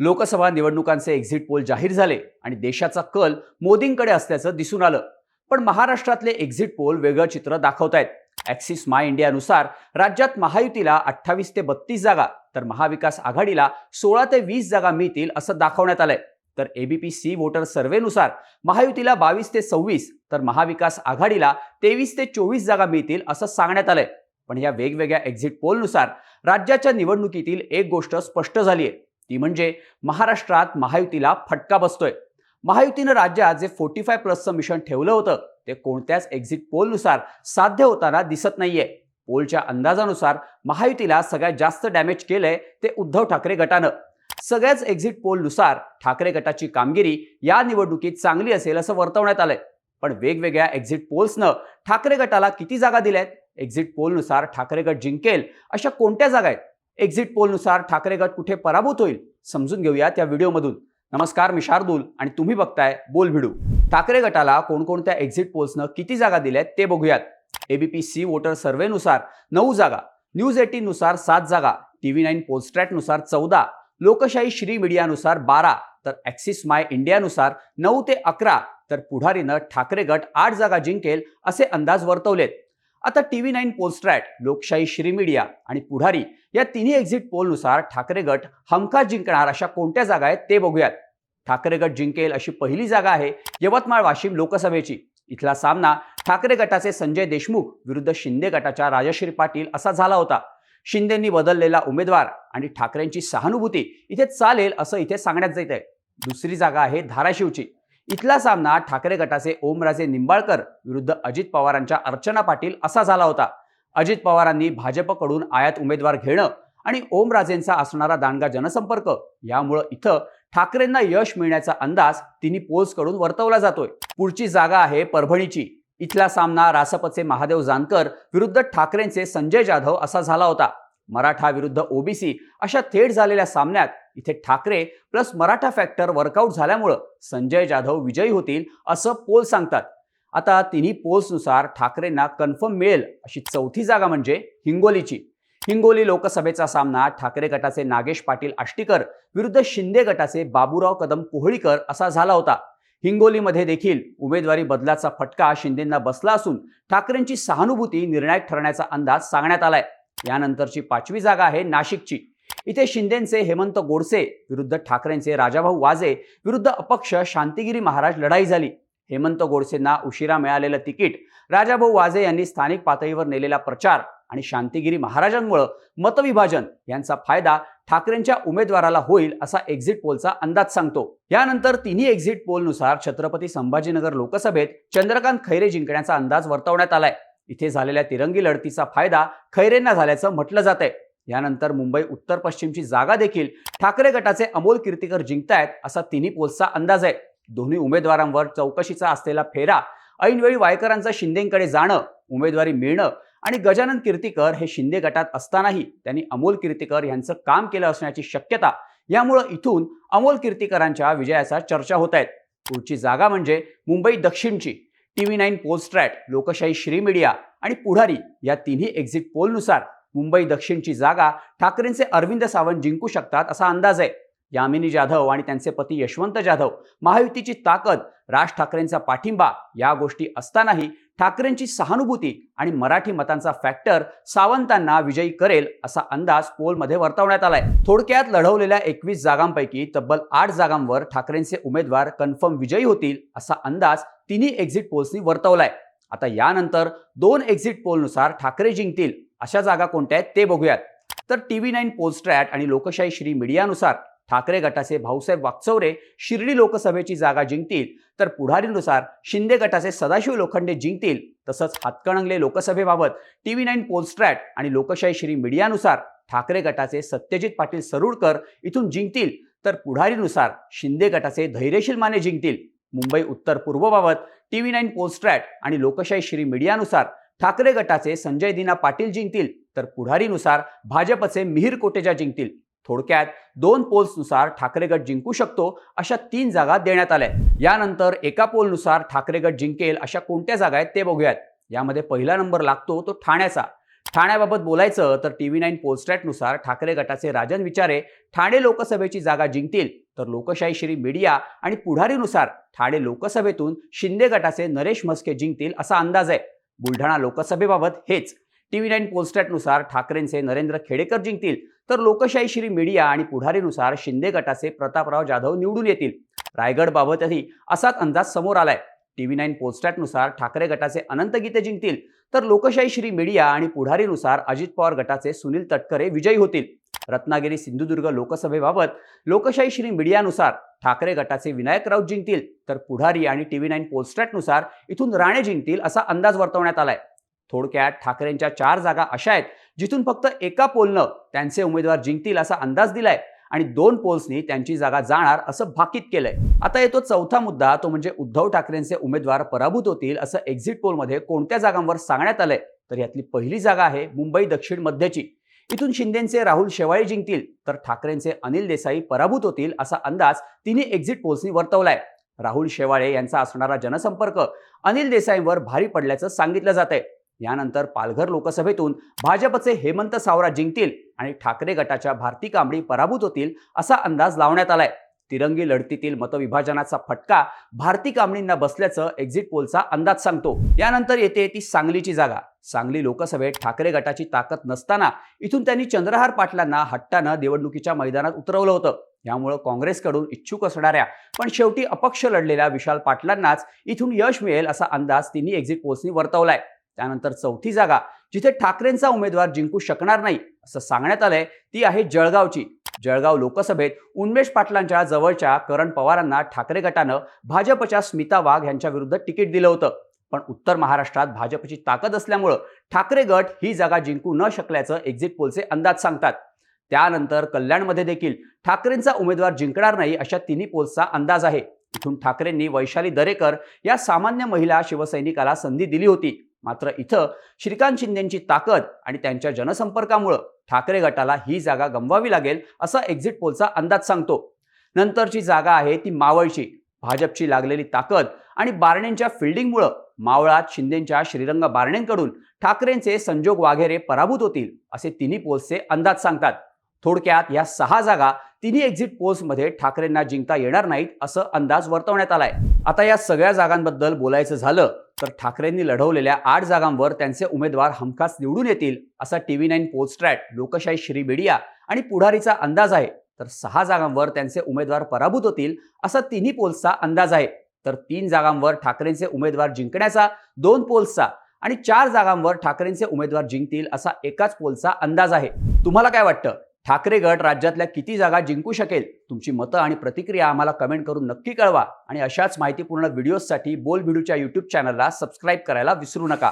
लोकसभा निवडणुकांचे exit poll जाहीर झाले आणि देशाचा कल मोदींकडे असल्याचं दिसून आलं. पण महाराष्ट्रातले एक्झिट पोल वेगळं चित्र दाखवतायत. ॲक्सिस माय इंडियानुसार राज्यात महायुतीला अठ्ठावीस ते बत्तीस जागा तर महाविकास आघाडीला सोळा ते वीस जागा मिळतील असं दाखवण्यात आलंय. तर एबीपी सी वोटर सर्व्हेनुसार महायुतीला बावीस ते सव्वीस तर महाविकास आघाडीला तेवीस ते चोवीस जागा मिळतील असं सांगण्यात आलंय. पण या वेगवेगळ्या एक्झिट पोलनुसार राज्याच्या निवडणुकीतील एक गोष्ट स्पष्ट झाली आहे ती म्हणजे महाराष्ट्रात महायुतीला फटका बसतोय. महायुतीनं राज्यात जे फोर्टी फाय प्लसचं मिशन ठेवलं होतं ते कोणत्याच एक्झिट पोलनुसार साध्य होताना दिसत नाहीये. पोलच्या अंदाजानुसार महायुतीला सगळ्यात जास्त डॅमेज केलंय ते उद्धव ठाकरे गटानं. सगळ्याच एक्झिट पोलनुसार ठाकरे गटाची कामगिरी या निवडणुकीत चांगली असेल असं वर्तवण्यात आलंय. पण वेगवेगळ्या एक्झिट पोल्सनं ठाकरे गटाला किती जागा दिल्यात? एक्झिट पोलनुसार ठाकरे गट जिंकेल अशा कोणत्या जागा आहेत? एक्झिट पोलनुसार ठाकरे गट कुठे पराभूत होईल समजून घेऊया त्या व्हिडिओमधून. नमस्कार मी शार्दूल आणि तुम्ही बघताय बोल भिडू. ठाकरे गटाला कोणकोणत्या एक्झिट पोल्सनं किती जागा दिल्यात ते बघूयात. एबीपी सी वोटर सर्व्हेनुसार नऊ जागा न्यूज एटीनुसार सात जागा टीव्ही नाईन पोलस्ट्रॅटनुसार चौदा लोकशाही श्री मीडियानुसार बारा तर ॲक्सिस माय इंडियानुसार नऊ ते अकरा तर पुढारीनं ठाकरे गट आठ जागा जिंकेल असे अंदाज वर्तवलेत. आता टीव्ही नाईन पोलस्ट्रॅट लोकशाही श्री मीडिया आणि पुढारी या तिन्ही एक्झिट पोलनुसार ठाकरे गट हमखास जिंकणार अशा कोणत्या जागा आहेत ते बघूयात. ठाकरे गट जिंकेल अशी पहिली जागा आहे यवतमाळ वाशिम लोकसभेची. इथला सामना ठाकरे गटाचे संजय देशमुख विरुद्ध शिंदे गटाच्या राजश्री पाटील असा झाला होता. शिंदेंनी बदललेला उमेदवार आणि ठाकरेंची सहानुभूती इथे चालेल असं इथे सांगण्यात येत आहे दुसरी जागा आहे धाराशिवची. इथला सामना ठाकरे गटाचे ओमराजे निंबाळकर विरुद्ध अजित पवारांच्या अर्चना पाटील असा झाला होता. अजित पवारांनी भाजपकडून आयात उमेदवार घेणं आणि ओमराजेंचा असणारा दांडगा जनसंपर्क यामुळं इथं ठाकरेंना यश मिळण्याचा अंदाज तिन्ही पोल्सकडून वर्तवला जातोय. पुढची जागा आहे परभणीची. इथला सामना रासपचे महादेव जानकर विरुद्ध ठाकरेंचे संजय जाधव असा झाला होता. मराठा विरुद्ध ओबीसी अशा थेट झालेल्या सामन्यात इथे Thackeray plus Maratha factor work out झाल्यामुळं संजय जाधव विजयी होतील असं पोल सांगतात. आता तिन्ही पोल्सनुसार ठाकरेंना कन्फर्म मिळेल अशी चौथी जागा म्हणजे हिंगोलीची. हिंगोली लोकसभेचा सामना ठाकरे गटाचे नागेश पाटील आष्टीकर विरुद्ध शिंदे गटाचे बाबूराव कदम कोहळीकर असा झाला होता. हिंगोलीमध्ये देखील उमेदवारी बदलाचा फटका शिंदेंना बसला असून ठाकरेंची सहानुभूती निर्णायक ठरण्याचा अंदाज सांगण्यात आलाय. यानंतरची पाचवी जागा आहे नाशिकची. इथे शिंदेचे हेमंत गोडसे विरुद्ध ठाकरेंचे राजाभाऊ वाजे विरुद्ध अपक्ष शांतिगिरी महाराज लढाई झाली. हेमंत गोडसेंना उशिरा मिळालेलं तिकीट राजाभाऊ वाजे यांनी स्थानिक पातळीवर नेलेला प्रचार आणि शांतिगिरी महाराजांमुळं मतविभाजन यांचा फायदा ठाकरेंच्या उमेदवाराला होईल असा एक्झिट पोलचा अंदाज सांगतो. यानंतर तिन्ही एक्झिट पोलनुसार छत्रपती संभाजीनगर लोकसभेत चंद्रकांत खैरे जिंकण्याचा अंदाज वर्तवण्यात आलाय. इथे झालेल्या तिरंगी लढतीचा फायदा खैरेंना झाल्याचं म्हटलं जात आहे यानंतर मुंबई उत्तर पश्चिमची जागा देखील ठाकरे गटाचे अमोल कीर्तीकर जिंकतायत असा तिन्ही पोलचा अंदाज आहे. दोन्ही उमेदवारांवर चौकशीचा असलेला फेरा ऐनवेळी वायकरांचं शिंदेकडे जाणं उमेदवारी मिळणं आणि गजानन कीर्तीकर हे शिंदे गटात असतानाही त्यांनी अमोल कीर्तीकर यांचं काम केलं असण्याची शक्यता यामुळं इथून अमोल कीर्तीकरांच्या विजयाचा चर्चा होत आहेत पुढची जागा म्हणजे Mumbai दक्षिणची. TV nine Polstrat Lokshahi Shri media आणि पुढारी या तिन्ही एक्झिट पोलनुसार मुंबई दक्षिणची जागा ठाकरेंचे अरविंद सावंत जिंकू शकतात असा अंदाज आहे. यामिनी जाधव आणि त्यांचे पती यशवंत जाधव. महायुतीची ताकद राज ठाकरेंचा पाठिंबा या गोष्टी असतानाही ठाकरेंची सहानुभूती आणि मराठी मतांचा फॅक्टर सावंतांना विजयी करेल असा अंदाज पोलमध्ये वर्तवण्यात आलाय. थोडक्यात लढवलेल्या एकवीस जागांपैकी तब्बल आठ जागांवर ठाकरेंचे उमेदवार कन्फर्म विजयी होतील असा अंदाज तिन्ही एक्झिट पोल्सनी वर्तवलाय. आता यानंतर दोन एक्झिट पोलनुसार ठाकरे जिंकतील अशा जागा कोणत्या आहेत ते बघूयात. तर टीव्ही नाईन पोलस्ट्रॅट आणि लोकशाही श्री मीडियानुसार ठाकरे गटाचे भाऊसाहेब वाकचौरे शिर्डी लोकसभेची जागा जिंकतील तर पुढारीनुसार शिंदे गटाचे सदाशिव लोखंडे जिंकतील तसंच हातकणंगले लोकसभेबाबत टीव्ही नाईन पोलस्ट्रॅट आणि लोकशाही श्री मीडियानुसार ठाकरे गटाचे सत्यजित पाटील सरुडकर इथून जिंकतील तर पुढारीनुसार शिंदे गटाचे धैर्यशील माने जिंकतील. मुंबई उत्तर पूर्वबाबत टीव्ही नाईन पोलस्ट्रॅट आणि लोकशाही श्री मीडियानुसार ठाकरे गटाचे संजय दिना पाटील जिंकतील तर पुढारीनुसार भाजपचे मिहीर कोटेजा जिंकतील. थोडक्यात दोन पोल्सनुसार ठाकरे गट जिंकू शकतो अशा तीन जागा देण्यात आल्या. यानंतर एका पोलनुसार ठाकरे गट जिंकेल अशा कोणत्या जागा आहेत ते बघूयात. यामध्ये पहिला नंबर लागतो तो ठाण्याचा. ठाण्याबाबत बोलायचं तर टी व्ही नाईन पोलस्टॅटनुसार ठाकरे गटाचे राजन विचारे ठाणे लोकसभेची जागा जिंकतील. तर लोकशाही श्री मीडिया आणि पुढारीनुसार ठाणे लोकसभेतून शिंदे गटाचे नरेश म्हस्के जिंकतील असा अंदाज आहे. बुलढाणा लोकसभेबाबत हेच. टी व्ही नाईन पोलस्टॅटनुसार ठाकरेंचे नरेंद्र खेडेकर जिंकतील तर लोकशाही श्री मीडिया आणि पुढारीनुसार शिंदे गटाचे प्रतापराव जाधव निवडून येतील. रायगडबाबतही असाच अंदाज समोर आलाय. टीव्ही नाईन पोलस्टॅटनुसार ठाकरे गटाचे अनंत गीते जिंकतील तर लोकशाही श्री मीडिया आणि पुढारीनुसार अजित पवार गटाचे सुनील तटकरे विजयी होतील. रत्नागिरी सिंधुदुर्ग लोकसभेबाबत लोकशाही श्री मीडियानुसार ठाकरे गटाचे विनायक राऊत जिंकतील तर पुढारी आणि टीव्ही नाईन पोलस्टॅटनुसार इथून राणे जिंकतील असा अंदाज वर्तवण्यात आलाय. थोडक्यात ठाकरेंच्या चार जागा अशा आहेत जिथून फक्त एका पोलनं त्यांचे उमेदवार जिंकतील असा अंदाज दिलाय आणि दोन पोल्सनी त्यांची जागा जाणार असं भाकीत केलंय. आता येतो चौथा मुद्दा तो म्हणजे उद्धव ठाकरेंचे उमेदवार पराभूत होतील असं एक्झिट पोलमध्ये कोणत्या जागांवर सांगण्यात आलंय? तर यातली पहिली जागा आहे मुंबई दक्षिण मध्यची. इथून शिंदेचे राहुल शेवाळे जिंकतील तर ठाकरेंचे अनिल देसाई पराभूत होतील असा अंदाज तिन्ही एक्झिट पोल्सनी वर्तवलाय. राहुल शेवाळे यांचा असणारा जनसंपर्क अनिल देसाईंवर भारी पडल्याचं सांगितलं जात आहे यानंतर पालघर लोकसभेतून भाजपचे हेमंत सावरा जिंकतील आणि ठाकरे गटाच्या भारती कांबळी पराभूत होतील असा अंदाज लावण्यात आलाय. तिरंगी लढतीतील मतविभाजनाचा फटका भारती कांबळींना बसल्याचं एक्झिट पोलचा अंदाज सांगतो. यानंतर येते ती सांगलीची जागा. सांगली लोकसभेत ठाकरे गटाची ताकद नसताना इथून त्यांनी चंद्रहार पाटलांना हट्टानं निवडणुकीच्या मैदानात उतरवलं होतं. यामुळं काँग्रेसकडून इच्छुक असणाऱ्या पण शेवटी अपक्ष लढलेल्या विशाल पाटलांनाच इथून यश मिळेल असा अंदाज तिन्ही एक्झिट पोल्सनी वर्तवलाय. त्यानंतर चौथी जागा जिथे ठाकरेंचा उमेदवार जिंकू शकणार नाही असं सांगण्यात आलंय ती आहे जळगावची. जळगाव लोकसभेत उन्मेष पाटलांच्या जवळच्या करण पवारांना ठाकरे गटानं भाजपच्या स्मिता वाघ यांच्या विरुद्ध तिकीट दिलं होतं. पण उत्तर महाराष्ट्रात भाजपची ताकद असल्यामुळं ठाकरे गट ही जागा जिंकू न शकल्याचं एक्झिट पोलचे अंदाज सांगतात. त्यानंतर कल्याणमध्ये देखील ठाकरेंचा उमेदवार जिंकणार नाही अशा तिन्ही पोलचा अंदाज आहे. इथून ठाकरेंनी वैशाली दरेकर या सामान्य महिला शिवसैनिकाला संधी दिली होती. मात्र इथं श्रीकांत शिंदेची ताकद आणि त्यांच्या जनसंपर्कामुळं ठाकरे गटाला ही जागा गमवावी लागेल असा एक्झिट पोलचा अंदाज सांगतो. नंतरची जागा आहे ती मावळची. भाजपची लागलेली ताकद आणि बारणेंच्या फिल्डिंगमुळं मावळात शिंदेच्या श्रीरंग बारणेंकडून ठाकरेंचे संजोग वाघेरे पराभूत होतील असे तिन्ही पोल्सचे अंदाज सांगतात. थोडक्यात या सहा जागा तिन्ही एक्झिट पोल्समध्ये ठाकरेंना जिंकता येणार नाहीत असं अंदाज वर्तवण्यात आलाय. आता या सगळ्या जागांबद्दल बोलायचं झालं तर ठाकरेंनी लढवलेल्या आठ जागांवर त्यांचे उमेदवार हमखास निवडून येतील असा टी व्ही नाईन पोलस्ट्रॅट लोकशाही श्री मीडिया आणि पुढारीचा अंदाज आहे. तर सहा जागांवर त्यांचे उमेदवार पराभूत होतील असा तिन्ही पोल्सचा अंदाज आहे. तर तीन जागांवर ठाकरेंचे उमेदवार जिंकण्याचा दोन पोल्सचा आणि चार जागांवर ठाकरेंचे उमेदवार जिंकतील असा एकाच पोलचा अंदाज आहे. तुम्हाला काय वाटतं? ठाकरे गट राज्यातल्या किती जागा जिंकू शकेल? तुमची मतं आणि प्रतिक्रिया आम्हाला कमेंट करून नक्की कळवा. आणि अशाच माहितीपूर्ण व्हिडिओजसाठी बोल भिडूच्या यूट्यूब चॅनलला सबस्क्राईब करायला विसरू नका.